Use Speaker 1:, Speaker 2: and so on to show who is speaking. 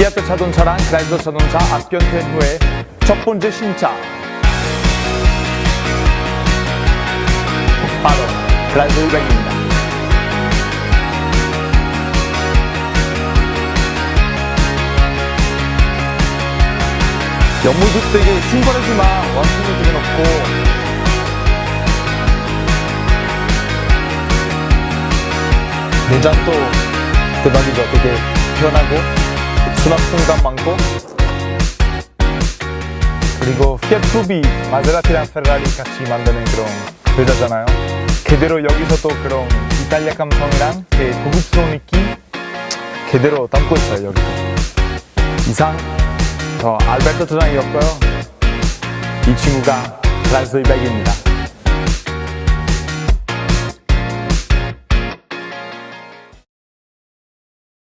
Speaker 1: 피아트 자동차랑 크라이슬러 자동차 앞견된 후에 첫 번째 신차 바로 크라이슬러 200입니다. 옆모습 되게 심벌하지만 완성도 되게 높고 내장도 대박이죠. 되게 편하고 수납 공간 많고 그리고 피아투비 마세라티랑 페라리 같이 만드는 그런 회사잖아요. 그대로 여기서도 그런 이탈리아 감성이랑 되게 고급스러운 느낌 그대로 담고 있어요 여기도. 이상 저 알베르토 조장이었고요. 이 친구가 라이소 200입니다.